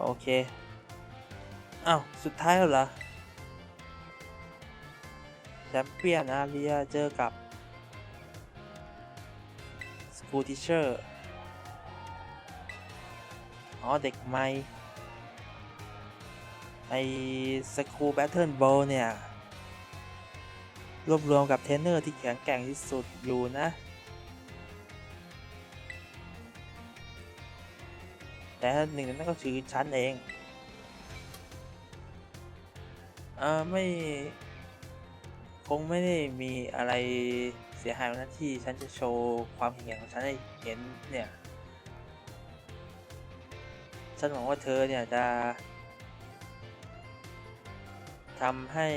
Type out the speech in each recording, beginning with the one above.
โอเคอ้าวสุดท้ายแล้วเหรอแชมเปี้ยนอาเรียเจอกับสกูติเชอร์อ๋อเด็กใหม่ไอสกูแบทเทิลโบเนี่ย รวบรวมกับเทรนเนอร์ที่แข็งแกร่งที่สุดอยู่นะ แต่หนึ่งนั้นก็คือฉันเองเออไม่คงไม่ได้มีอะไรเสียหายนนั้นที่ฉันจะโชว์ความแข็งแกร่งของฉันให้เห็นเนี่ยฉันหวังว่าเธอเนี่ยจะทำให้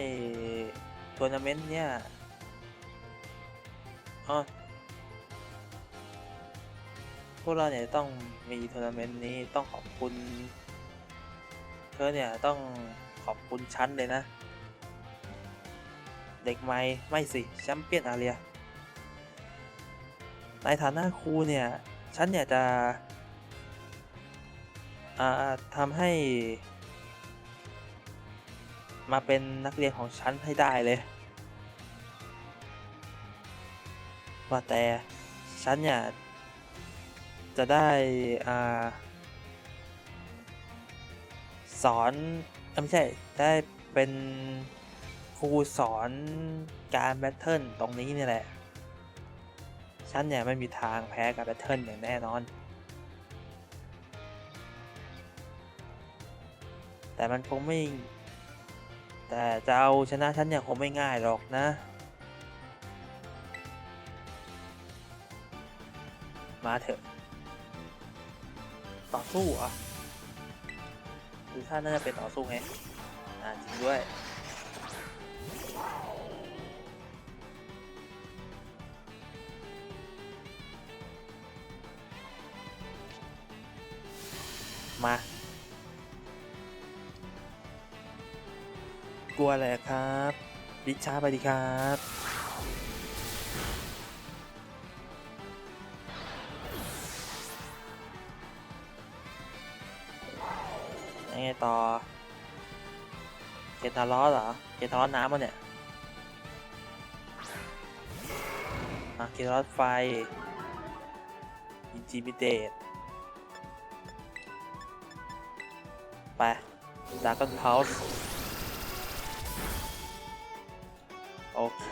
ทัวร์นาเมนต์เนี่ยอ๋อ พวกเราเนี่ยต้องมีทัวร์นาเมนต์นี้ต้องขอบคุณ เธอเนี่ยต้องขอบคุณฉันเลยนะ เด็กใหม่ไม่สิแชมเปี้ยนอาเรีย ในฐานะครูเนี่ยฉันอยากจะทำให้ มาเป็นนักเรียนของฉันให้ได้เลย ว่าแต่ฉันเนี่ย จะได้อ่าสอนอไม่ใช่ได้เป็นครูสอนการแบทเทิลตรงนี้นี่แหละฉันเนี่ยไม่มีทางแพ้กับแบทเทิลอย่างแน่นอน แต่มันคงไม่ แต่จะเอาชนะฉันเนี่ยคงไม่ง่ายหรอกนะมาเถอะ ต่อสู้อะดูท่าน่าจะเป็นต่อสู้ไง อ่าจริงด้วยมา กลัวอะไรอะครับ ดิชาไปดีครับ ไงต่อ เกตาล้อเหรอ เกตาล้อน้ำมันเนี่ยอะเกตาล้อไฟอินจิมิเดตไปดากอนเฮาส์โอเค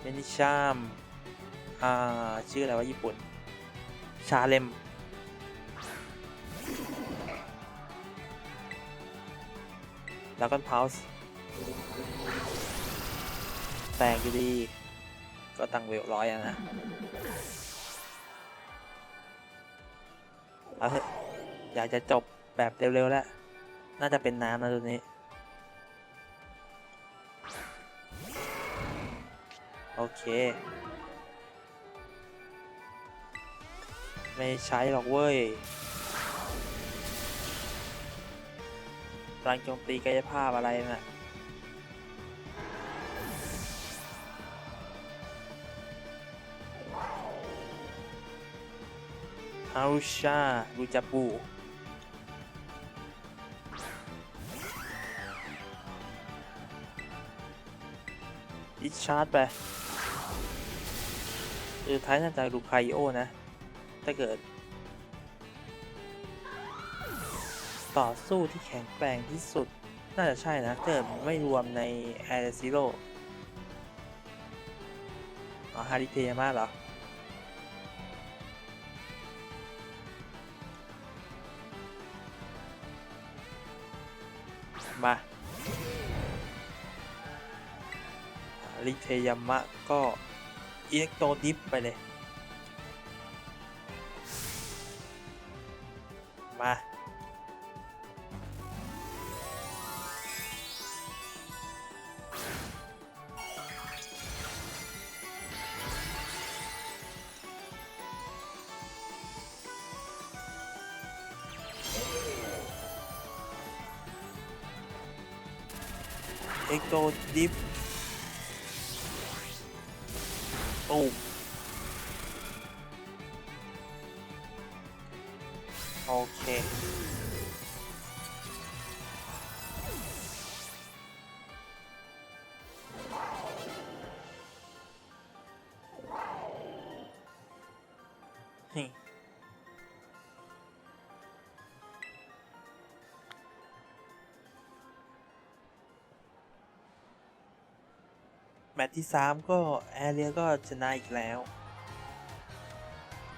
เมนิชาม อ่าชื่ออะไรวะญี่ปุ่น ชาเลมแล้วก็พาวส์แตกอยู่ดี ก็ตังเวลร้อยอะนะเอาเถอะอยากจะจบแบบเร็วๆแล้ว น่าจะเป็นน้ำนะตัวนี้ โอเค ไม่ใช้หรอกเว้ยพลังโจมตีกายภาพอะไรน่ะฮารุชารูจาปูดิชาร์ดไป เออท้ายน่าจะลูคโอนะ ถ้าเกิด ต่อสู้ที่แข็งแกร่งที่สุด น่าจะใช่นะเกิดไม่รวมใน Air Zero อ๋อฮาริเทยามาเหรอมาลิเทยามะก็เอ็กโตดิฟไปเลย keep. Oh. Okay. Hey. ตช์ที่สามก็แอเรียก็ชนะอีกแล้ว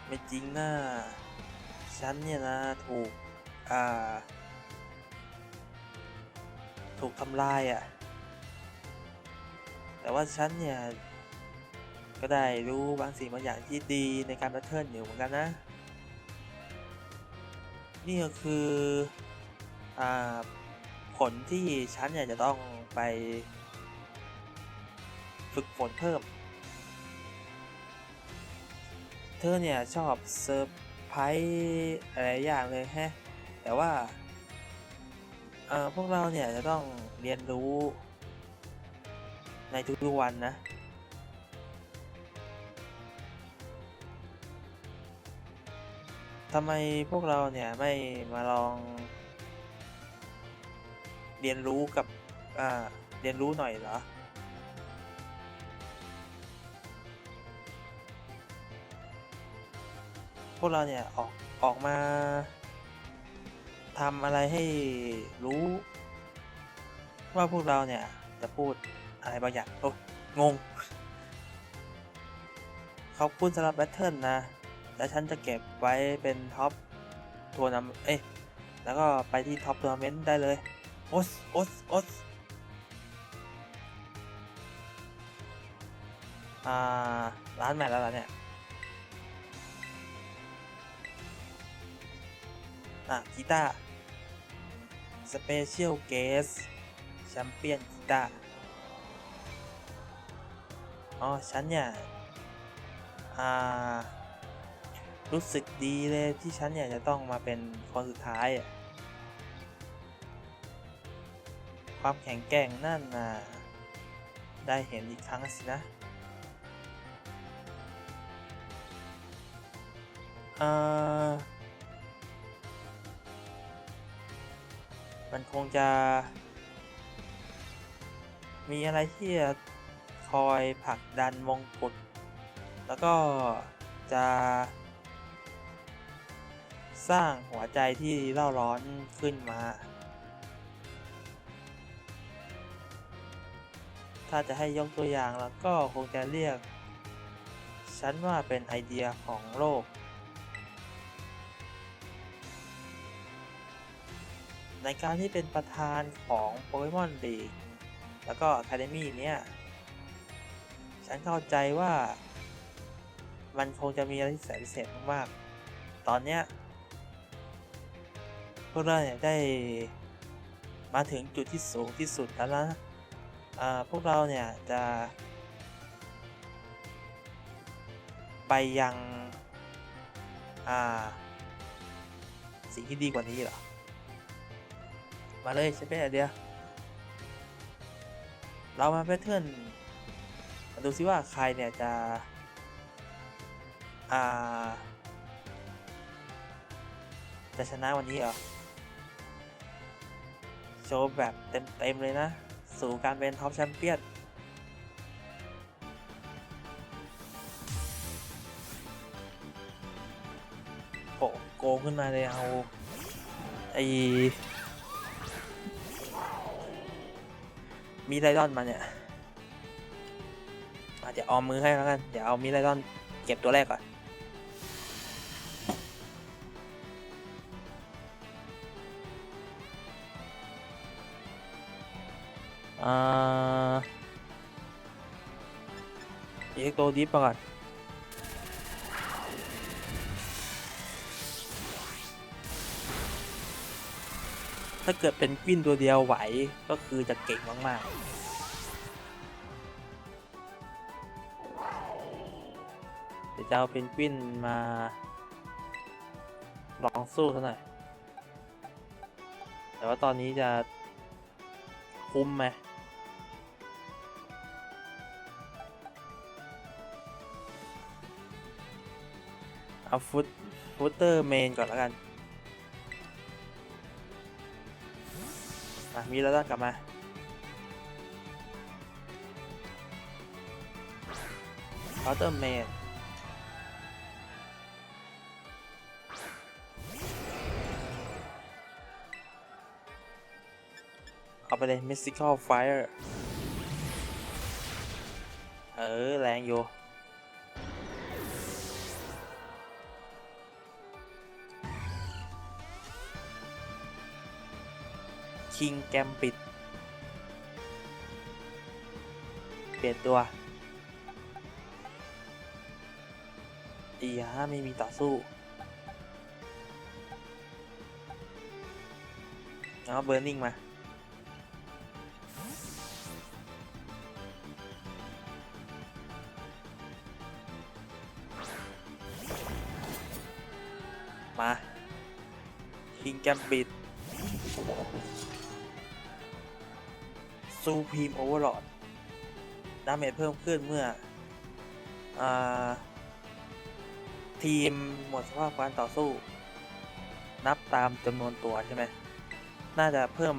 ไม่จริงนะฉันเนี่ยนะถูก อ่า ถูกทำลายอะ่ะ แต่ว่าฉันเนี่ย ก็ได้รู้บางสิ่งบางอย่างที่ดีในการแบทเทิลอยู่เหมือนกันนะ นี่ก็คือ อ่า ผลที่ฉันเนี่ยจะต้องไป ฝึกฝนเพิ่ม เธอเนี่ยชอบเซอร์ไพรส์อะไรอย่างเลยแฮะ แต่ว่าเอ่อพวกเราเนี่ยจะต้องเรียนรู้ในทุกๆวันนะ ทำไมพวกเราเนี่ยไม่มาลอง เรียนรู้กับเรียนรู้หน่อยเหรอ วกเราเนี่ยออกออกมาทำอะไรให้รู้ ว่าพวกเราเนี่ยจะพูดอะไรบางอย่างโอ้งง ขอบคุณสำหรับแบทเทิลนะ แล้วฉันจะเก็บไว้เป็นท็อปทัวร์นาเมเอ้ยแล้วก็ไปที่ท็อปทัวร์นาเมนต์ได้เลย โอสโอสโอสอ่า ร้านแมทแล้วล่ะเนี่ย อะกีตาร์สเปเชียลเกสแชมเปี้ยนกีตาร์อ๋อฉันเนี่ยอ่ารู้สึกดีเลยที่ฉันเนี่ยจะต้องมาเป็นคนสุดท้ายอะความแข็งแกร่งนั่นน่ะได้เห็นอีกครั้งสินะอ่า มันคงจะ มีอะไรที่จะคอยผลักดันมงกุฎแล้วก็จะสร้างหัวใจที่เล่าร้อนขึ้นมา ถ้าจะให้ยกตัวอย่างแล้วก็คงจะเรียก ฉันว่าเป็นไอเดียของโลก ในการที่เป็นประธานของโปเกมอนลีกแล้วก็อะคาเดมี่เนี้ยฉันเข้าใจว่ามันคงจะมีอะไรที่แสนพิเศษมากๆ ตอนเนี้ยพวกเราเนี่ยได้มาถึงจุดที่สูงที่สุดแล้วนะพวกเราเนี่ยจะ ไปยัง อ่า สิ่งที่ดีกว่านี้เหรอ มาเลยใช่ไหมเดียเรามาแพทเทิร์นมาดูซิว่าใครเนี่ยจะ อ่า จะชนะวันนี้เหรอ โชว์แบบเต็ม ๆ เลยนะ สู่การเป็นท็อปแชมเปี้ยนโกงขึ้นมาเลยเอาไอ มีไรดอนมาเนี่ยอะเดี๋ยวออมมือให้แล้วกัน เดี๋ยวเอามีไรดอนเก็บตัวแรกก่อน อ่าเอ็กโตดิฟมาก่อน ถ้าเกิดเป็นกวินตัวเดียวไหวก็คือจะเก่งมาก ๆเดี๋ยวจะเอาเป็นกวินมา ลองสู้ซะหน่อย แต่ว่าตอนนี้จะคุ้มไหมเอาฟุตฟุตเตอร์เมนก่อนแล้วกัน มีแล้วกลับมา เคาน์เตอร์เมนเอาไปเลย Mystical Fire เออ แรงอยู่ คิงแกมปิด เปลี่ยนตัวดีฮะไม่มีต่อสู้เอาเบอร์นิ่งมา มา คิงแกมปิด ซูพีมโอเวอร์ลอดดาเมจเพิ่มขึ้นเมื่ออทีมหมดสภาพการต่อสู้ นับตามจำนวนตัวใช่ไหม น่าจะเพิ่ม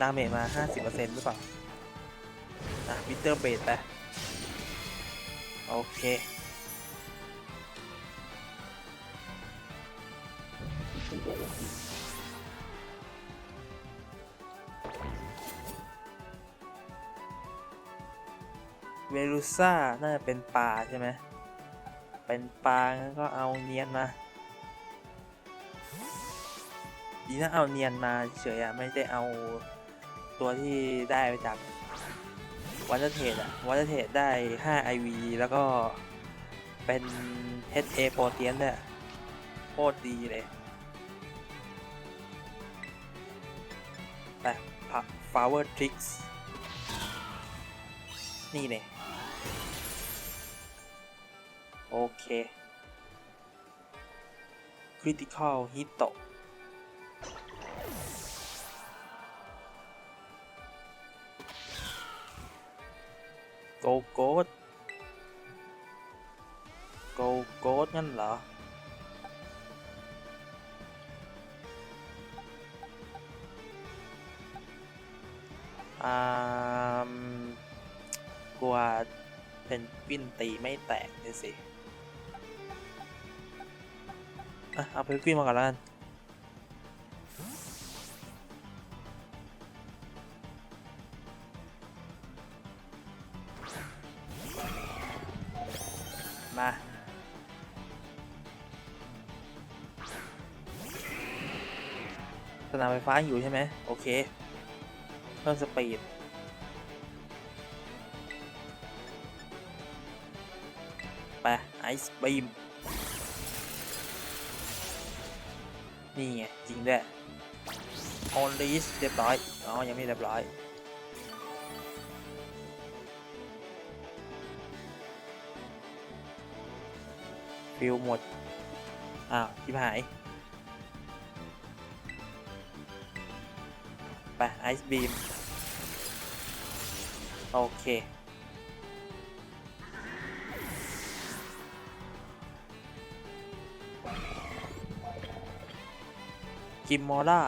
ดาเมจมา 50%หรือเปล่า อะวิเตอร์เบดไป โอเค เวลูซ่า น่าจะเป็นปลาใช่ไหม เป็นปลางั้นก็เอาเนียนมา ดีนะเอาเนียนมาเฉยอะไม่ได้เอาตัวที่ได้ไปจากวันเทดอะวันเทดได้ 5 IV แล้วก็เป็น HA โปรเตียนเนี่ยโคตรดีเลยไปพัก Flower Tricks นี่เนี่ย โอเค Critical Hit ตกโกโกดโกโกดงั้นเหรอ อ่ามกลัวเป็นกวินตีไม่แตกเลยสิ อะเอาเพนกวินมาก่อนแล้วกันมาสนามไฟฟ้าอยู่ใช่ไหมโอเค เพิ่มสปีดไปไอซ์บีม นี่ไงจริงด้วยออนลีสเรียบร้อย อ๋อ ยังไม่เรียบร้อยฟิลหมด อ้าวชิบหาย ไป ไอซ์บีม โอเค กิมมอร่า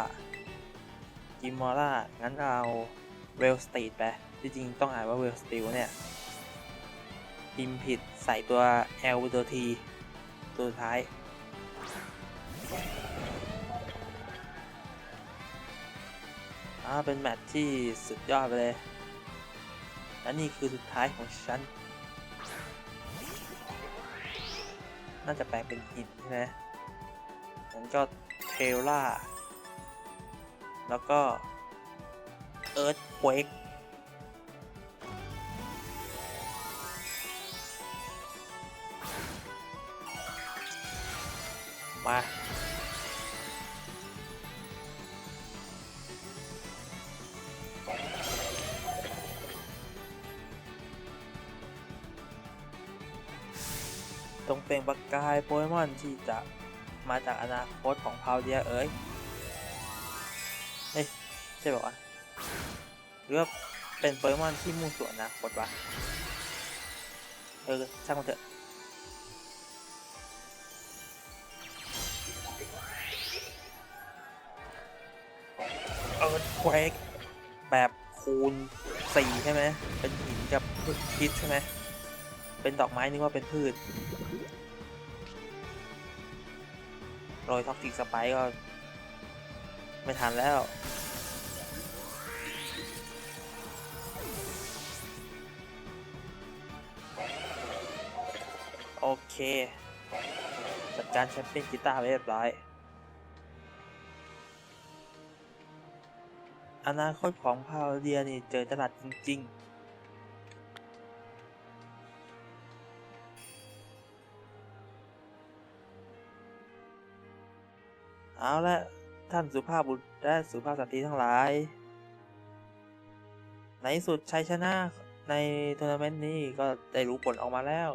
กิมมอร่า งั้นเอาเวลสตีดไป จริงๆ ต้องอ่านว่าเวลสตีลเนี่ยพิมพ์ผิดใส่ตัว L ตัว T ตัวท้าย อ่า เป็นแมตช์ที่สุดยอดไปเลย และนี่คือสุดท้ายของฉัน น่าจะแปลงเป็นหินใช่ไหมงั้นก็ เทล่าแล้วก็เอิร์ธเควกมาตรงเปล่งประกายโปเกมอนที่จะ มาจากอนาคตของพาวเดียเอ้ยเฮ้ยใช่ป่าวะหรือว่าเป็นโปเกมอนที่มุ่งสู่อนาคตวะเออช่างมันเถอะเอิร์ธเควกคูณสี่ใช่ไหมเป็นหินกับพิษใช่ไหมเป็นดอกไม้นึกว่าเป็นพืช โรยท็อกซิกสไปก็ ไม่ทันแล้ว โอเค จัดการแชมเปี้ยนกีตาร์ไปเรียบร้อย อนาคตของพาวเดียนี่เจอตลาดจริง ๆ เอาละท่านสุภาพบุรุษและสุภาพสตรีทั้งหลาย ในสุดชัยชนะในทัวร์นาเมนต์นี้ก็ได้รู้ผลออกมาแล้ว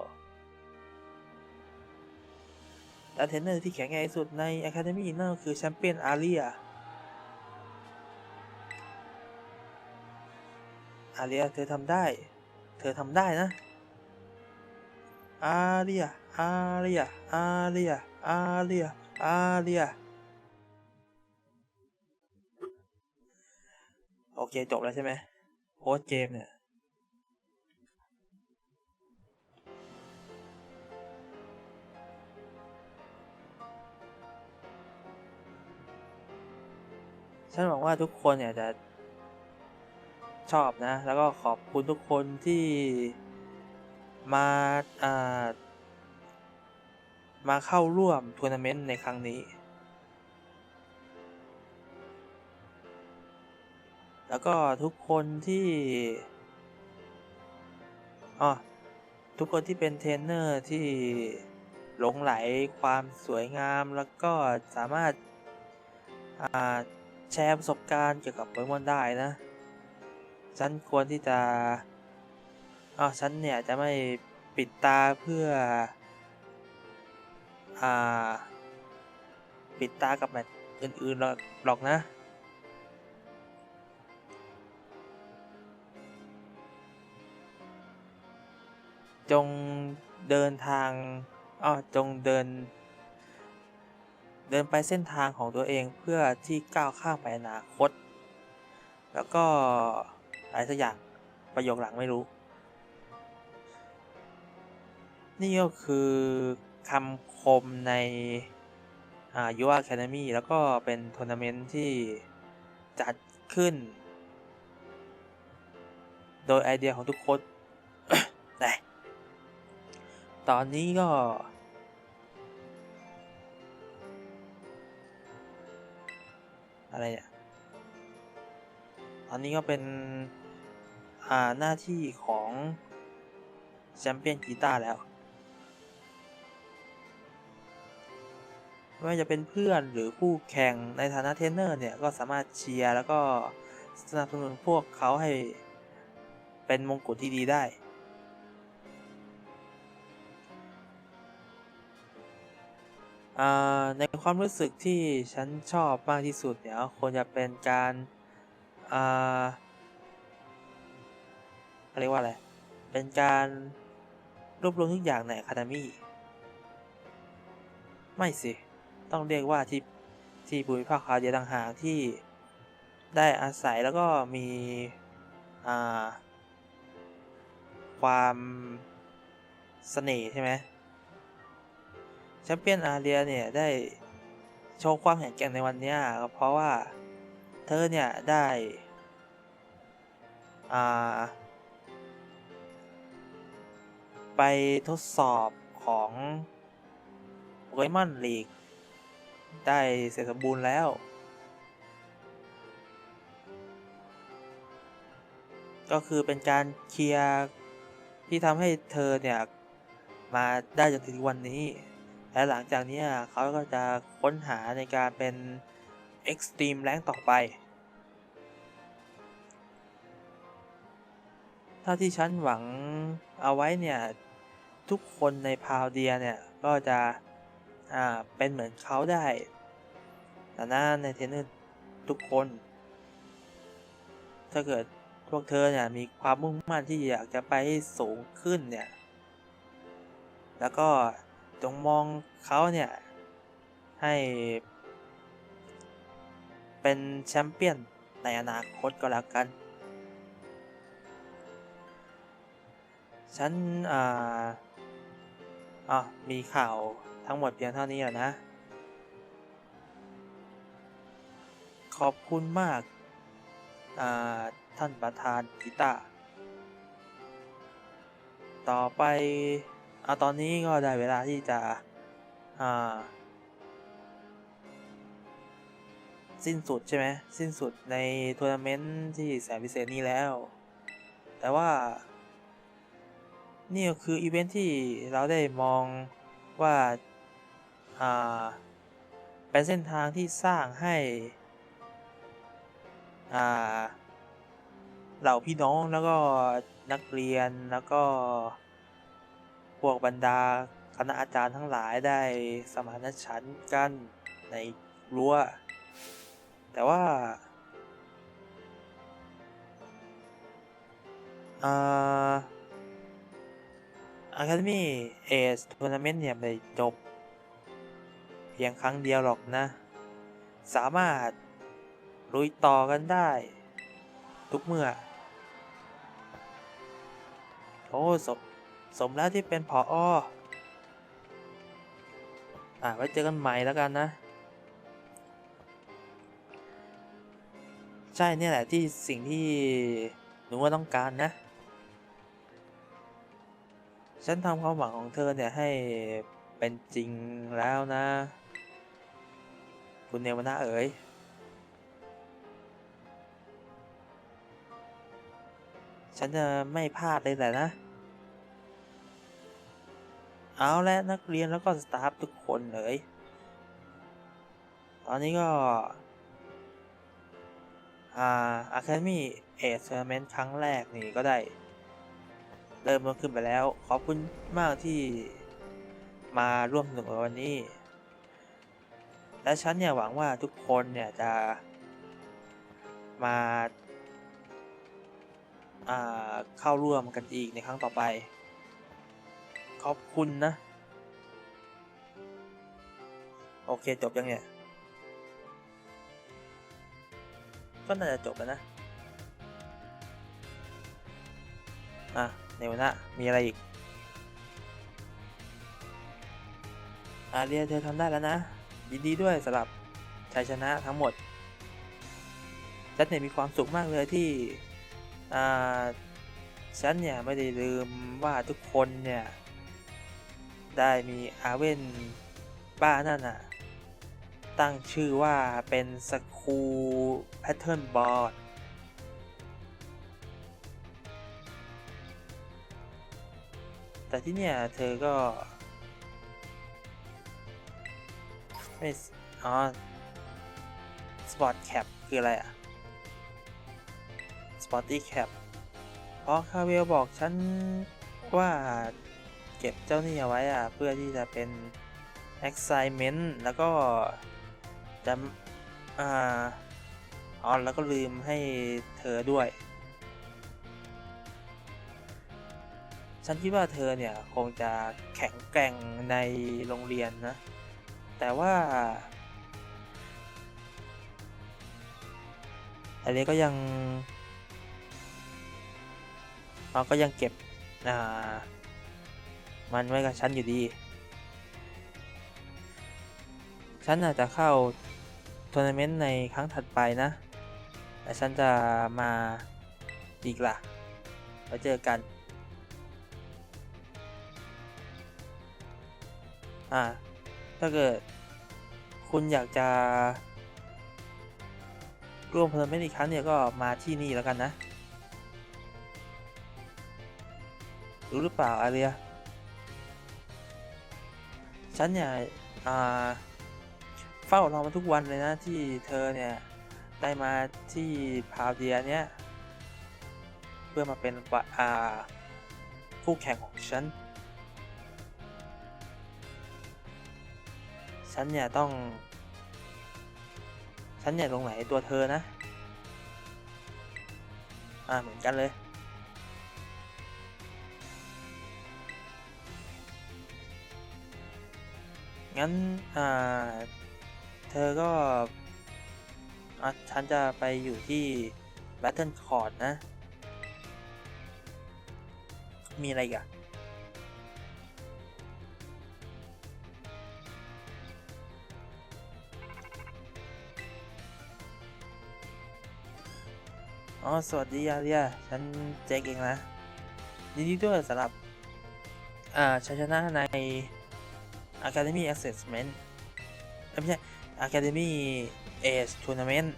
และเทรนเนอร์ที่แข็งแกร่งที่สุดใน Academy นั่นก็คือแชมเปี้ยนอาเรียอาเรียเธอทำได้ เธอทำได้นะ อาเรียอาเรียอาเรียอาเรียอาเรีย เค จบแล้วใช่ไหมโค้ชเจมเนี่ย ฉันหวังว่าทุกคนเนี่ยจะชอบนะ แล้วก็ขอบคุณทุกคนที่มาอ่ามาเข้าร่วมทัวร์นาเมนต์ในครั้งนี้ ก็ทุกคนที่อ๋อทุกคนที่เป็นเทรนเนอร์ที่หลงไหลความสวยงามแล้วก็สามารถอ่าแชร์ประสบการณ์เกี่ยวกับโปเกมอนได้นะ ฉันควรที่จะอ๋อฉันเนี่ยจะไม่ปิดตาเพื่ออ่าปิดตากับแมตช์อื่นๆหรอกนะ จงเดินทางอ๋อจงเดิน เดินไปเส้นทางของตัวเองเพื่อที่ก้าวข้ามไปอนาคต แล้วก็อะไรสักอย่างประโยคหลังไม่รู้ นี่ก็คือคำคมในยูอา u ู Academy แล้วก็เป็นทัวร์นาเมนต์ที่จัดขึ้น โดยไอเดียของทุกคนแต่ ตอนนี้ก็ อะไรเนี่ยตอนนี้ก็เป็น อ่า หน้าที่ของแชมเปี้ยนกีตาร์แล้ว ไม่ว่าจะเป็นเพื่อนหรือคู่แข่งในฐานะเทรนเนอร์เนี่ย ก็สามารถเชียร์แล้วก็สนับสนุนพวกเขาให้เป็นมงกุฎที่ดีได้ ในความรู้สึกที่ฉันชอบมากที่สุดเนี่ยควรจะเป็นการอ่าเรียกว่าอะไร เป็นการรวบรวมทุกอย่างใน Academy ไม่สิ ต้องเรียกว่าที่ที่ภูมิภาคคาเดียต่างหากที่ได้อาศัยแล้วก็มีความเสน่ห์ใช่ไหม แชมเปี้ยนอาเรียเนี่ยได้โชว์ความแข็งแกร่งในวันนี้ก็เพราะว่าเธอเนี่ยได้อ่าไปทดสอบของโปเกมอนลีก ได้เสร็จสมบูรณ์แล้ว ก็คือเป็นการเคลียร์ที่ทำให้เธอเนี่ย มาได้จนถึงวันนี้ และหลังจากนี้เขาก็จะค้นหาในการเป็น Extreme Rank ต่อไป ถ้าที่ฉันหวังเอาไว้เนี่ย ทุกคนในพาวเดียเนี่ย ก็จะอ่าเป็นเหมือนเขาได้แต่หน้าในเทนเนอร์ทุกคน ถ้าเกิดพวกเธอเนี่ยมีความมุ่งมั่นที่อยากจะไปให้สูงขึ้นเนี่ย แล้วก็ จงมองเขาเนี่ย ให้เป็นแชมเปี้ยนในอนาคตก็แล้วกัน ฉันอ่าอ๋อมีข่าวทั้งหมดเพียงเท่านี้แล้วนะ ขอบคุณมากอ่าท่านประธานกีตาต่อไป อาตอนนี้ก็ได้เวลาที่จะสิ้นสุดใช่ไหมสิ้นสุดในทัวร์นาเมนต์ที่แสนพิเศษนี้แล้ว แต่ว่า นี่ก็คืออีเวนท์ที่เราได้มองว่าาเป็นเส้นทางที่สร้างให้เหล่าพี่น้องแล้วก็นักเรียนแล้วก็ วกบรรดาคณะอาจารย์ทั้งหลายได้สมานฉันท์กันในรั้ว แต่ว่าอ่า Academy Ace Tournament เนี่ยไม่จบ เพียงครั้งเดียวหรอกนะ สามารถลุยต่อกันได้ ทุกเมื่อ โอ้สม สมแล้วที่เป็นผออ่าไว้เจอกันใหม่แล้วกันนะ ใช่เนี่ยแหละที่สิ่งที่หนูว่าต้องการนะ ฉันทำความหวังของเธอเนี่ยให้เป็นจริงแล้วนะ คุณเนวนาเอ๋ยฉันจะไม่พลาดเลยแหละนะ เอาและนักเรียนแล้วก็สตาฟทุกคนเลย ตอนนี้ก็อา Academy Age Tournament ครั้งแรกนี่ก็ได้เริ่มขึ้นไปแล้ว ขอบคุณมากที่มาร่วมสนุกในวันนี้ และฉันเนี่ยหวังว่าทุกคนเนี่ยจะมาาเข้าร่วมกันอีกในครั้งต่อไป ขอบคุณนะ โอเคจบยังเนี่ย ก็น่าจะจบแล้วนะ อะ ในวันนะมีอะไรอีก อาเรียเธอทำได้แล้วนะ ยินดีด้วยสำหรับชัยชนะทั้งหมดฉันเนี่ยมีความสุขมากเลยที่อ่าฉันเนี่ยไม่ได้ลืมว่าทุกคนเนี่ย ได้มีอาเว่นบ้านั่นน่ะ ตั้งชื่อว่าเป็นสกูแพทเทิร์นบอร์ดแต่ที่เนี่ยเธอก็ไม่อ๋อสปอร์ตแคปคืออะไรอะสปอร์ตี้แคปเพราะคาเวลบอกฉันว่า ก็บเจ้านี่เอาไว้อะเพื่อที่จะเป็น excitement แล้วก็จะอ่าอ๋อแล้วก็ลืมให้เธอด้วย ฉันคิดว่าเธอเนี่ย คงจะแข็งแกร่งในโรงเรียนนะ แต่ว่าอันนี้ก็ยังเราก็ยังเก็บอ่า มันไว้กับฉันอยู่ดี ฉันอาจจะเข้าทัวร์นาเมนต์ในครั้งถัดไปนะ แต่ฉันจะมาอีกล่ะไว้เจอกัน อ่า ถ้าเกิด คุณอยากจะร่วมทัวร์นาเมนต์อีกครั้งเนี่ยก็มาที่นี่แล้วกันนะ รู้หรือเปล่าอาเรีย ฉันเนี่ยอ่าเฝ้ารอมาทุกวันเลยนะที่เธอเนี่ยได้มาที่พาวเดียเนี่ยเพื่อมาเป็นอาคู่แข่งของฉัน ฉันเนี่ยต้อง ฉันเนี่ยลงไหนตัวเธอนะ อ่าเหมือนกันเลย งั้นอ่าเธอก็ฉันจะไปอยู่ที่ Battle Court นะ มีอะไรอีกอะอ๋อ สวัสดีอาเรียฉันเจคเองนะยินดีด้วยสำหรับ อ่าชัยชนะใน Academy Assessment ไม่ใช่ Academy Ace Tournament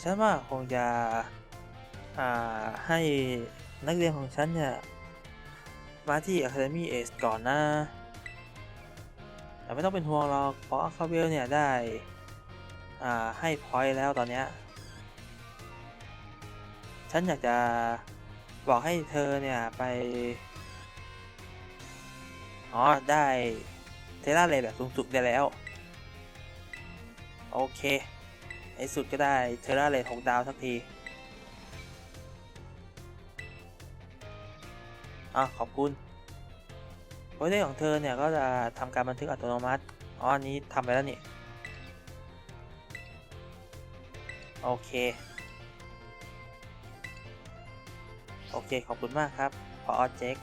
ฉันว่าคงจะให้นักเรียนของฉันเนี่ย มาที่ Academy Ace ก่อนนะแต่ไม่ต้องเป็นห่วงหรอกเพราะคาเวลเนี่ยได้ให้พอยต์แล้วตอนเนี้ยฉันอยากจะบอกให้เธอเนี่ยไป อ๋อ ได้เทราเลยแบบสูงสุดได้แล้ว โอเคในสุดก็ได้เทราเลยหกดาวสักทีอะขอบคุณโปรเจกต์ของเธอเนี่ย ก็จะทำการบันทึกอัตโนมัติ อ๋อ อันนี้ทำไปแล้วนี่ โอเค โอเค ขอบคุณมากครับ พอออเจ็ค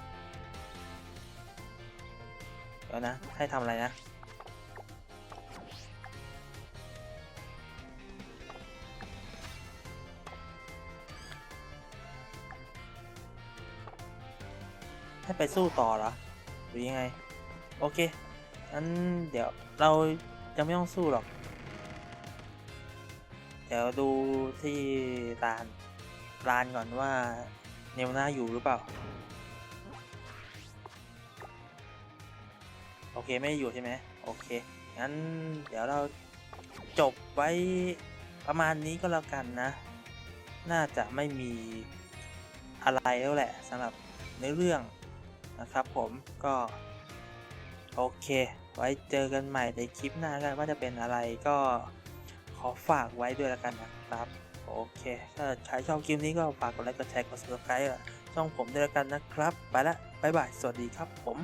เดี๋ยวนะ ให้ทำอะไรนะ ให้ไปสู้ต่อเหรอ หรือยังไง โอเคงั้นเดี๋ยวเรายังไม่ต้องสู้หรอก เดี๋ยวดูที่ลานลานก่อนว่าเนวนาอยู่หรือเปล่า เคไม่อยู่ใช่ไหมโอเค งั้นเดี๋ยวเราจบไว้ประมาณนี้ก็แล้วกันนะ น่าจะไม่มีอะไรแล้วแหละสำหรับในเรื่องนะครับผมก็ โอเค ไว้เจอกันใหม่ในคลิปหน้ากันว่าจะเป็นอะไรก็ขอฝากไว้ด้วยแล้วกันนะครับ โอเค ถ้าใครชอบคลิปนี้ก็ฝากกดไลค์กดแชร์กด subscribe ช่องผมด้วยแล้วกันนะครับ ไปละบ๊ายบาย สวัสดีครับผม